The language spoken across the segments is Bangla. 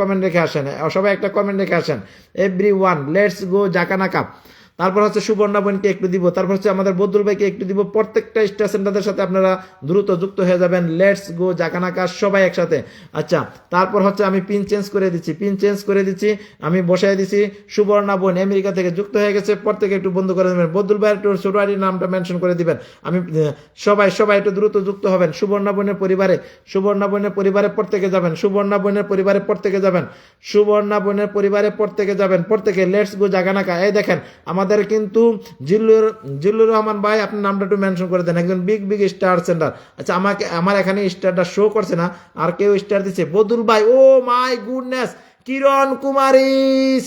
কমেন্ট রেখে আসেন। সবাই একটা কমেন্ট রেখে আসেন। Every one let's go Jakana cup তারপর হচ্ছে সুবর্ণা বোনকে একটু দিব, তারপর হচ্ছে আমাদের বদুল ভাইকে একটু দিব। প্রত্যেকটা স্টার সেন্টারদের সাথে আপনারা দ্রুত যুক্ত হয়ে যাবেন। লেটস গো জাকানাকা, সবাই একসাথে। আচ্ছা তারপর হচ্ছে আমি পিন চেঞ্জ করে দিচ্ছি পিন চেঞ্জ করে দিচ্ছি, আমি বসাই দিচ্ছি সুবর্ণা বোন আমেরিকা থেকে যুক্ত হয়ে গেছে, প্রত্যেকে একটু বন্ধ করে দেবেন বদুল ভাই একটু ছোটবাড়ির নামটা মেনশন করে দিবেন। আমি সবাই সবাই একটু দ্রুত যুক্ত হবেন। সুবর্ণা বোনের পরিবারে, সুবর্ণা বোনের পরিবারে প্রত্যেকে যাবেন। সুবর্ণা বোনের পরিবারে প্রত্যেকে যাবেন। সুবর্ণা বোনের পরিবারে প্রত্যেকে যাবেন। প্রত্যেকে লেটস গো জাগানাকা এই দেখেন, আমাদের কিন্তু জিল্লুর জিল্লুর রহমান ভাই, আপনার নামটা একটু মেনশন করে দেন, একজন বিগ বিগ স্টার সেন্টার আচ্ছা আমাকে, আমার এখানে স্টারটা শো করছে না, আর কেউ স্টার দিচ্ছে বদুল ভাই ও my goodness Kiran Kumari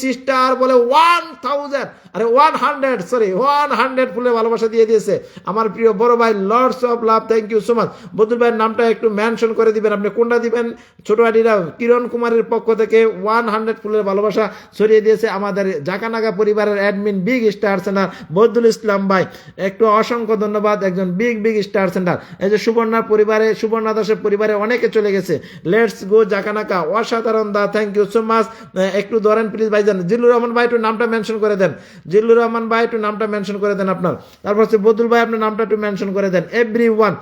sister বলে ওয়ান থাউজেন্ড আরে one hundred sorry one hundred ফুলে ভালোবাসা দিয়ে দিয়েছে। আমার প্রিয় বড় ভাই lords of love thank you so much Badul ভাইয়ের নামটা একটু মেনশন করে দিবেন, আপনি কোনটা দিবেন? ছোট আডিরা কিরণ কুমারের পক্ষ থেকে ওয়ান হান্ড্রেড ফুলের ভালোবাসা ছড়িয়ে দিয়েছে আমাদের জাকানাগা পরিবারের admin big star centre Badul Islam ভাই। একটু অসংখ্য ধন্যবাদ একজন বিগ বিগ স্টার সেন্টার এই যে সুবর্ণার পরিবারে, সুবর্ণা দাসের পরিবারে অনেকে চলে গেছে। লেটস গো জাকানাকা অসাধারণ দা থ্যাংক ইউ সো মাচ একটু ধরেন প্লিজ ভাইজান। জিল্লুর রহমান ভাই, একটু নামটা মেনশন করে দেন। জিল্লুর রহমান ভাই একটু নামটা মেনশন করে দেন আপনার। তারপর হচ্ছে বদুল ভাই আপনার নামটা একটু মেনশন করে দেন। এভরি ওয়ান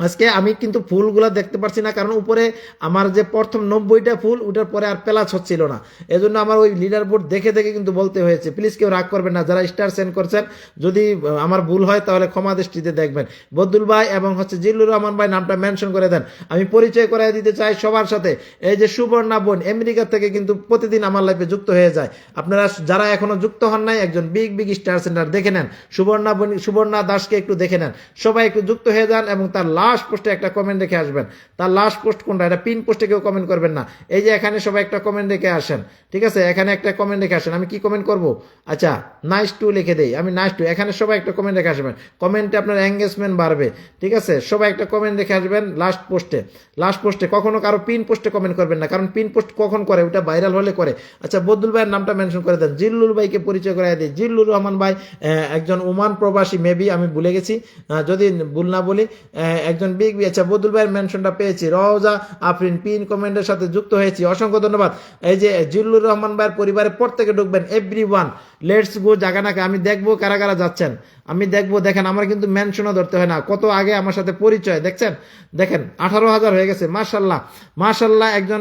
আজকে আমি কিন্তু ফুলগুলো দেখতে পারছি না, কারণ উপরে আমার যে প্রথম নব্বইটা ফুল, ওটার পরে আর পেলাচ হচ্ছিল না। এজন্য আমার ওই লিডার বোর্ড দেখে দেখে কিন্তু বলতে হয়েছে প্লিজ কেউ রাগ করবেন না, যারা স্টার সেন্ড করছেন, যদি আমার ভুল হয় তাহলে ক্ষমা দৃষ্টিতে দেখবেন। বদুল ভাই এবং হচ্ছে জিল্লুর রহমান ভাই নামটা মেনশন করে দেন। আমি পরিচয় করাই দিতে চাই সবার সাথে, এই যে সুবর্ণা বোন, আমেরিকা থেকে কিন্তু প্রতিদিন আমার লাইফে যুক্ত হয়ে যায়। আপনারা যারা এখনও যুক্ত হন নাই, একজন বিগ বিগ স্টার সেন্টার দেখে নেন। সুবর্ণা বোন, সুবর্ণা দাসকে একটু দেখে নেন। সবাই একটু যুক্ত হয়ে যান এবং তার লাস্ট পোস্টে একটা কমেন্ট রেখে আসবেন। তার লাস্ট পোস্ট কোনটা? এটা পিন পোস্টে কেউ কমেন্ট করবেন না। এই যে এখানে সবাই একটা কমেন্ট রেখে আসেন, ঠিক আছে? এখানে একটা কমেন্ট রেখে আসেন। আমি কি কমেন্ট করব? আচ্ছা নাইস টু লিখে দেই। আমি নাইস টু এখানে সবাই একটা কমেন্ট রেখে আসবেন। কমেন্টে আপনার এঙ্গেজমেন্ট বাড়বে, ঠিক আছে? সবাই একটা কমেন্ট রেখে আসবেন লাস্ট পোস্টে লাস্ট পোস্টে কখনো কারও পিন পোস্টে কমেন্ট করবেন না, কারণ পিন পোস্ট কখন করে? ওটা ভাইরাল হলে করে। আচ্ছা বদুল ভাইয়ের নামটা মেনশন করে দেন। জিল্লুর ভাইকে পরিচয় করে দিই। জিল্লুর রহমান ভাই একজন ওমান প্রবাসী মেবি আমি ভুলে গেছি। যদি ভুল না বলি একজন বিগ বি আচ্ছা বদুল ভাইয়ের মেনশনটা পেয়েছি। রওজা, আফরিন, পিন কমেন্টের সাথে যুক্ত হয়েছি। অসংখ্য ধন্যবাদ। এই যে, জিল্লুর রহমান ভাইয়ের পরিবারের প্রত্যেকে ঢুকবেন এভরি ওয়ান লেটস গো জাগানাকে। আমি দেখব কারা কারা যাচ্ছেন। আমি দেখব, দেখেন, আমার কিন্তু মেনশনও ধরতে হয় না। কত আগে আমার সাথে পরিচয়, দেখছেন? দেখেন, আঠারো হাজার হয়ে গেছে মার্শাল্লাহ মার্শাল্লাহ একজন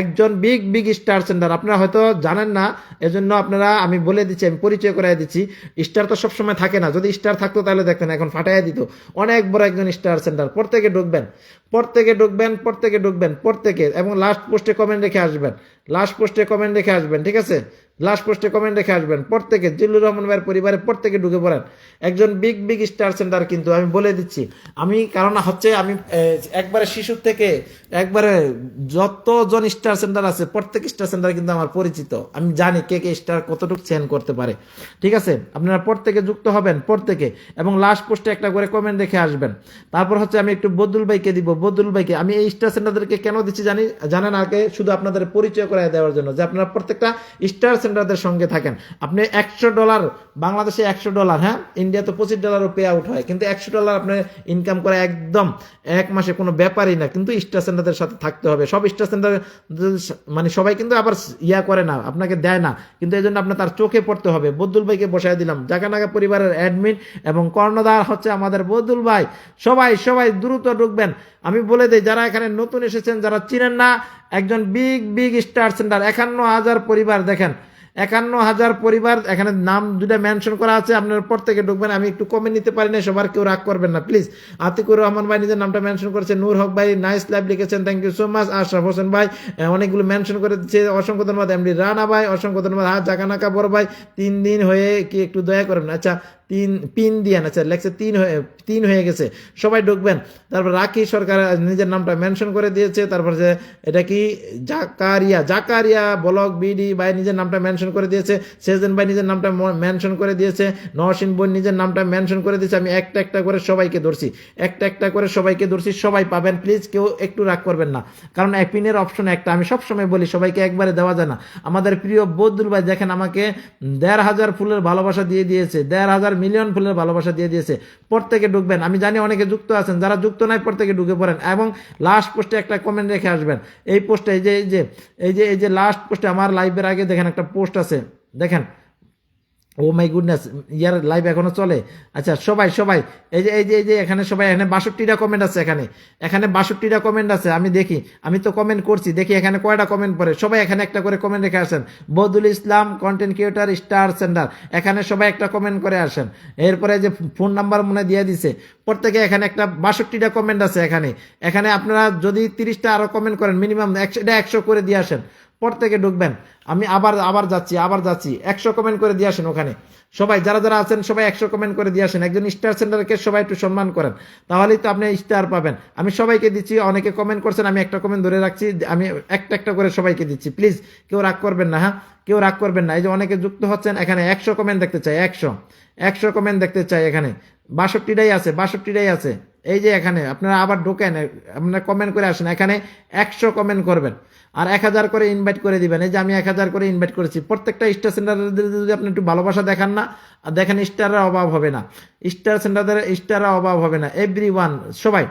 একজন বিগ বিগ স্টার সেন্টার আপনারা হয়তো জানেন না, এজন্য আপনারা, আমি বলে দিচ্ছি, আমি পরিচয় করাই দিচ্ছি। স্টার তো সবসময় থাকে না। যদি স্টার থাকতো, তাহলে দেখতেন, এখন ফাটাইয়া দিত। অনেক বড় একজন স্টার সেন্টার প্রত্যেকে ঢুকবেন প্রত্যেকে ঢুকবেন প্রত্যেকে ঢুকবেন প্রত্যেকে এবং লাস্ট পোস্টে কমেন্ট রেখে আসবেন লাস্ট পোস্টে কমেন্ট রেখে আসবেন, ঠিক আছে? লাস্ট পোস্টে কমেন্ট রেখে আসবেন। প্রত্যেকে জিল্লুর রহমান ভাইয়ের পরিবারে প্রত্যেকে ঢুকে পড়েন। একজন বিগ বিগ স্টার সেন্টার কিন্তু আমি বলে দিচ্ছি। আমি, কারণ হচ্ছে আমি একবারে শিশু থেকে একবারে যতজন স্টার সেন্টার আছে, প্রত্যেক স্টার সেন্টার কিন্তু আমার পরিচিত। আমি জানি কে কে স্টার কতটুকু চেন করতে পারে। ঠিক আছে? আপনারা প্রত্যেকে যুক্ত হবেন, প্রত্যেকে। এবং লাস্ট পোস্টে একটা করে কমেন্ট রেখে আসবেন। তারপর হচ্ছে আমি একটু বদুল ভাইকে দিব। বদুল ভাইকে, আমি এই স্টার সেন্টারদেরকে কেন দিচ্ছি জানি, জানেন আগে শুধু আপনাদের পরিচয় করে দেওয়ার জন্য, যে আপনারা প্রত্যেকটা স্টার সেন্টারদের সঙ্গে থাকেন। আপনি একশো ডলার, বাংলাদেশে একশো ডলার হ্যাঁ? ইন্ডিয়াতে পঁচিশ ডলারও পে আউট হয়। কিন্তু একশো ডলার আপনি ইনকাম করে একদম এক মাসে কোনো ব্যাপারই না। কিন্তু স্টার সেন্টারদের সাথে থাকতে হবে। সব স্টার সেন্টার মানে সবাই কিন্তু আবার ইয়া করে না, আপনাকে দেয় না। কিন্তু এই জন্য আপনার তার চোখে পড়তে হবে। বদুল ভাইকে বসাই দিলাম। জাকানাগা পরিবারের অ্যাডমিন এবং কর্ণধার হচ্ছে আমাদের বদুল ভাই। সবাই সবাই দ্রুত ঢুকবেন। আমি বলে দিই, যারা এখানে নতুন এসেছেন, যারা চিনেন না, একজন বিগ বিগ স্টার সেন্টার একান্ন হাজার পরিবার, দেখেন। একান্ন হাজার পরিবার, এখানে নাম দুটা মেনশন করা আছে, আপনার পর থেকে ঢুকবেন, আমি একটু কমে নিতে পারি না সবার কেউ রাগ করবেন না প্লিজ আতিকুর রহমান ভাই নিজের নামটা মেনশন করেছে, নূর হক ভাই নাইস লাইভ লিখেছেন thank you so much Ashraf Hossain ভাই অনেকগুলো মেনশন করে দিচ্ছে অসংখ্য ধন্যবাদ। এমডি রানা ভাই, অসংখ্য ধন্যবাদ। হা জাকানাকা বড় ভাই, তিন দিন হয়ে কি একটু দয়া করবেন আচ্ছা তিন পিন দিয়েন আচ্ছা লেখছে তিন হয়ে তিন হয়ে গেছে। সবাই ঢুকবেন। তারপর রাখি সরকার নিজের নামটা মেনশন করে দিয়েছে। তারপর যে এটা কি? জাকারিয়া জাকারিয়া ব্লক বিডি ভাই নিজের নামটা মেনশন করে দিয়েছে। সেজেন ভাই নিজের নামটা মেনশন করে দিয়েছে। নরসিন বোন নিজের নামটা মেনশন করে দিয়েছে। আমি একটা একটা করে সবাইকে ধরছি। একটা একটা করে সবাইকে ধরছি। সবাই পাবেন। প্লিজ কেউ একটু রাগ করবেন না। কারণ এক পিনের অপশন একটা। আমি সবসময় বলি, সবাইকে একবারে দেওয়া যায় না। আমাদের প্রিয় বদুল ভাই দেখেন আমাকে দেড় হাজার ফুলের ভালোবাসা দিয়ে দিয়েছে। দেড় হাজার মিলিয়ন ফুলের ভালোবাসা দিয়ে দিয়েছে। প্রত্যেকে ঢুকবেন। আমি জানি অনেকে যুক্ত আছেন, যারা যুক্ত নাই প্রত্যেকে ঢুকে পড়েন এবং লাস্ট পোস্টে একটা কমেন্ট রেখে আসবেন। এই পোস্টে এই যে এই যে এই যে এই যে লাস্ট পোস্টে আমার লাইভের আগে দেখেন একটা পোস্ট আছে। দেখেন ও মাই গুডনেস, ইয়ার লাইভ এখনও চলে? আচ্ছা সবাই সবাই, এই যে এই যে এই যে, এখানে সবাই, এখানে বাষট্টিটা কমেন্ট আছে এখানে। এখানে বাষট্টিটা কমেন্ট আছে, আমি দেখি, আমি তো কমেন্ট করছি, দেখি এখানে কয়টা কমেন্ট পড়ে। সবাই এখানে একটা করে কমেন্ট রেখে আসেন। Badul Islam content creator star centre এখানে সবাই একটা কমেন্ট করে আসেন। এরপরে যে ফোন নাম্বার মনে দিয়ে দিছে, প্রত্যেকে এখানে একটা বাষট্টিটা কমেন্ট আছে এখানে। এখানে আপনারা যদি তিরিশটা আরও কমেন্ট করেন মিনিমাম একশো, এটা একশো করে দিয়ে আসেন। প্রত্যেকে ঢুকবেন। আমি আবার আবার যাচ্ছি আবার যাচ্ছি। একশো কমেন্ট করে দিয়ে আসেন ওখানে। সবাই, যারা যারা আছেন, সবাই একশো কমেন্ট করে দিয়ে আসেন। একজন স্টার সেন্টারকে সবাই একটু সম্মান করেন। তাহলেই তো আপনি স্টার পাবেন। আমি সবাইকে দিচ্ছি, অনেকে কমেন্ট করছেন, আমি একটা কমেন্ট ধরে রাখছি। আমি একটা একটা করে সবাইকে দিচ্ছি। প্লিজ কেউ রাগ করবেন না হ্যাঁ? কেউ রাগ করবেন না। এই যে অনেকে যুক্ত হচ্ছেন, এখানে একশো কমেন্ট দেখতে চাই, একশো। একশো কমেন্ট দেখতে চাই এখানে। বাষট্টিটাই আছে বাষট্টিটাই আছে। এই যে এখানে, আপনারা আবার ঢোকেন, আপনারা কমেন্ট করে আসেন, এখানে একশো কমেন্ট করবেন। আর এক হাজার করে ইনভাইট করে দিবেন। এই যে আমি এক হাজার করে ইনভাইট করেছি, প্রত্যেকটা স্টার সেন্টারদের যদি আপনি একটু ভালোবাসা দেখান না, আর দেখেন স্টারের অভাব হবে না। স্টার সেন্টারদের স্টারের অভাব হবে না। এভরি ওয়ান সবাই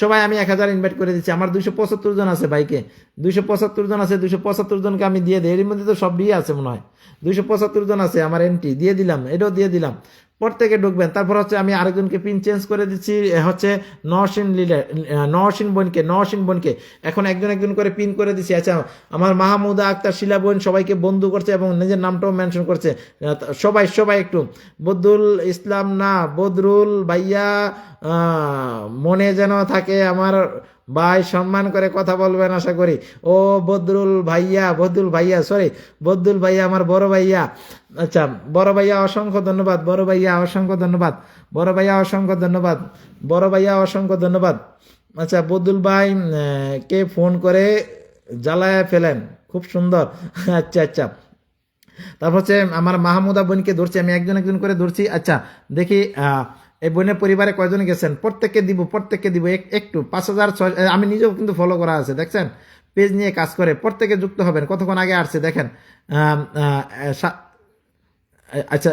সবাই আমি এক হাজার ইনভাইট করে দিচ্ছি। আমার দুশো পঁচাত্তর জন আছে বাইকে দুইশো পঁচাত্তর জন আছে দুশো পঁচাত্তর জনকে আমি দিয়ে দিই। এর মধ্যে তো সব বিয়ে আছে মনে হয়। দুইশো পঁচাত্তর জন আছে, আমার এন্ট্রি দিয়ে দিলাম। এটাও দিয়ে দিলাম। প্রত্যেকে ঢুকবেন। তারপর হচ্ছে আমি আরেকজনকে পিন চেঞ্জ করে দিচ্ছি হচ্ছে নওশিন লিডার নওশিন বোনকে নওশিন বোনকে। এখন একজন একজন করে পিন করে দিচ্ছি। আচ্ছা আমার মাহমুদা আক্তার, শিলা বোন সবাইকে বন্ধু করছে এবং নিজের নামটাও মেনশন করছে। সবাই সবাই একটু। বদরুল ইসলাম না, বদরুল ভাইয়া মনে যেন থাকে আমার ভাই, সম্মান করে কথা বলবেন আশা করি। ও বদরুল ভাইয়া বদরুল ভাইয়া সরি বদরুল ভাইয়া, আমার বড় ভাইয়া। আচ্ছা বড় ভাইয়া অসংখ্য ধন্যবাদ, বড় ভাইয়া অসংখ্য ধন্যবাদ, বড় ভাইয়া অসংখ্য ধন্যবাদ, বড় ভাইয়া অসংখ্য ধন্যবাদ। আচ্ছা বদুল ভাই কে ফোন করে জ্বালায় ফেলেন? খুব সুন্দর। আচ্ছা আচ্ছা। তারপর হচ্ছে আমার মাহমুদা বোনকে ধরছি, আমি একজন একজন করে ধরছি। আচ্ছা দেখি এই বোনের পরিবারে কয়জন গেছেন? প্রত্যেককে দিব প্রত্যেককে দিব, এক- একটু, পাঁচ হাজার ছয় আমি নিজেও কিন্তু ফলো করা আছে, দেখছেন? পেজ নিয়ে কাজ করে, প্রত্যেকে যুক্ত হবেন, কতক্ষণ আগে আসছে, দেখেন আচ্ছা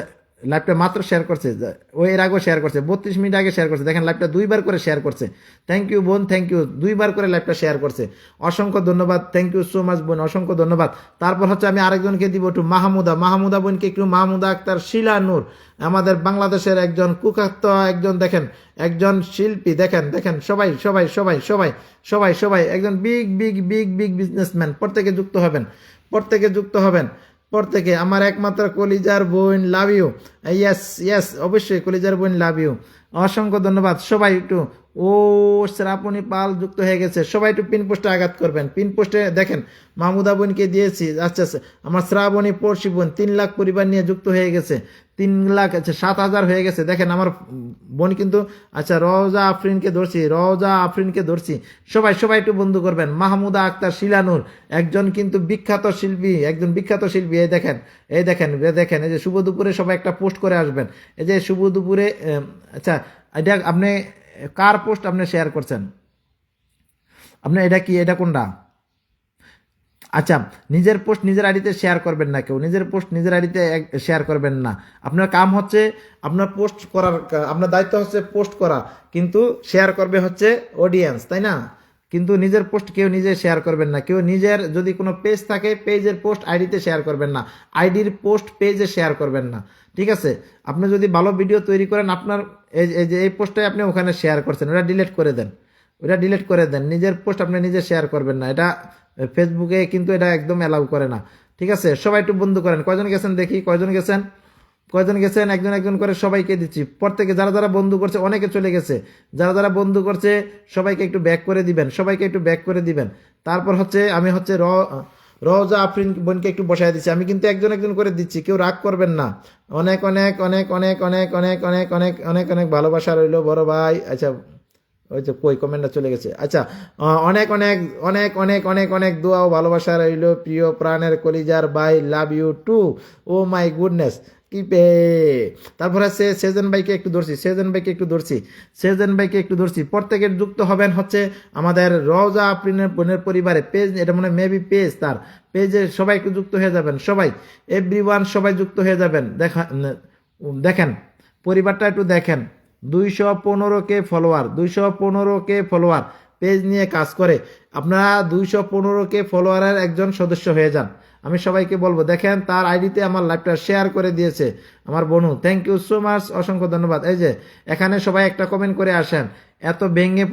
লাইভটা মাত্র শেয়ার করছে ও এর আগেও শেয়ার করছে, বত্রিশ মিনিট আগে শেয়ার করছে, দেখেন লাইভটা দুইবার করে শেয়ার করছে। থ্যাংক ইউ বোন থ্যাংক ইউ দুইবার করে লাইভটা শেয়ার করছে। অসংখ্য ধন্যবাদ থ্যাংক ইউ সো মাচ বোন, অসংখ্য ধন্যবাদ। তারপর হচ্ছে আমি আরেকজনকে দিব একটু মাহমুদা মাহমুদা বোনকে একটু মাহমুদা আক্তার শিলা নূর, আমাদের বাংলাদেশের একজন কুখাত্ত একজন, দেখেন, একজন শিল্পী, দেখেন দেখেন, সবাই সবাই সবাই সবাই সবাই সবাই, একজন big big big big businessman প্রত্যেকে যুক্ত হবেন, প্রত্যেকে যুক্ত হবেন। প্রত্যেকে, আমার একমাত্র কলিজার বোন লাভ ইউ ইয়েস ইয়েস অবশ্যই কলিজার বোন লাভ ইউ অসংখ্য ধন্যবাদ। সবাই একটু ও শ্রাপণী পাল যুক্ত হয়ে গেছে। সবাই একটু পিন পোস্টে আঘাত করবেন। পিন পোস্টে দেখেন, মাহমুদা বোনকে দিয়েছি। আচ্ছা আচ্ছা। আমার শ্রাবণী পড়শি বোন তিন লাখ পরিবার নিয়ে যুক্ত হয়ে গেছে। তিন লাখ আচ্ছা সাত হাজার হয়ে গেছে। দেখেন, আমার বোন কিন্তু আচ্ছা রওজা আফরিনকে ধরছি, রওজা আফরিনকে ধরছি। সবাই সবাই একটু বন্ধু করবেন। মাহমুদা আক্তার শিলানুর, একজন কিন্তু বিখ্যাত শিল্পী, একজন বিখ্যাত শিল্পী। এই দেখেন এই দেখেন দেখেন, এই যে শুভ দুপুরে সবাই একটা পোস্ট করে আসবেন। এই যে শুভ দুপুরে আচ্ছা এটা আপনি কার পোস্ট আপনি শেয়ার করছেন? আপনি এটা কি, এটা কোনটা? আচ্ছা নিজের পোস্ট নিজের আইডিতে শেয়ার করবেন না কেউ, নিজের পোস্ট নিজের আইডিতে শেয়ার করবেন না। আপনার কাম হচ্ছে, আপনার পোস্ট করার, আপনার দায়িত্ব হচ্ছে পোস্ট করা, কিন্তু শেয়ার করবে হচ্ছে অডিয়েন্স তাই না? কিন্তু নিজের পোস্ট কেউ নিজে শেয়ার করবেন না, কেউ নিজের যদি কোনো পেজ থাকে পেজের পোস্ট আইডিতে শেয়ার করবেন না, আইডির পোস্ট পেজে শেয়ার করবেন না। ঠিক আছে? আপনি যদি ভালো ভিডিও তৈরি করেন, আপনার এই যে এই পোস্টটাই আপনি ওখানে শেয়ার করছেন, ওটা ডিলিট করে দেন। ওটা ডিলিট করে দেন। নিজের পোস্ট আপনি নিজে শেয়ার করবেন না। এটা ফেসবুকে কিন্তু এটা একদম অ্যালাউ করে না। ঠিক আছে? সবাই একটু বন্ধু করেন। কয়জন গেছেন দেখি? কয়জন গেছেন? কয়জন গেছেন? একজন একজন করে সবাইকে দিচ্ছি। প্রত্যেকে যারা যারা বন্ধু করছে, অনেকে চলে গেছে। যারা যারা বন্ধু করছে, সবাইকে একটু ব্যাক করে দিবেন। সবাইকে একটু ব্যাক করে দিবেন। তারপর হচ্ছে আমি হচ্ছে র রওজা আফরিন বোনকে একটু বসাই দিচ্ছি আমি কিন্তু একজন একজন করে দিচ্ছি, কেউ রাগ করবেন না। অনেক অনেক অনেক অনেক অনেক অনেক অনেক অনেক অনেক অনেক ভালোবাসা রইল, বড় ভাই। আচ্ছা ওই তো কই কমেন্টটা চলে গেছে। আচ্ছা অনেক অনেক অনেক অনেক অনেক অনেক দোয়া ও ভালোবাসা রইল প্রিয় প্রাণের কলিজার bye love you too oh my goodness কি পে। তারপরে সে সেজন ভাইকে একটু ধরছি, সেজন ভাইকে একটু ধরছি, সেজন ভাইকে একটু ধরছি। প্রত্যেকের যুক্ত হবেন হচ্ছে আমাদের রওজা আফরিনের বোনের পরিবারে পেজ এটা মনে মেবি পেজ তার। পেজে সবাই একটু যুক্ত হয়ে যাবেন, সবাই এভরি সবাই যুক্ত হয়ে যাবেন। দেখা দেখেন, পরিবারটা একটু দেখেন। দুইশো পনেরো কে ফলোয়ার দুইশো পনেরো কে ফলোয়ার পেজ নিয়ে কাজ করে। আপনারা দুইশো পনেরো কে ফলোয়ারের একজন সদস্য হয়ে যান। আমি সবাইকে বলব, দেখেন তার আইডিতে আমার লাইভটা শেয়ার করে দিয়েছে আমার বনু। থ্যাংক ইউ সো মাচ অসংখ্য ধন্যবাদ। এই যে, এখানে সবাই একটা কমেন্ট করে আসেন, এত ভেঙে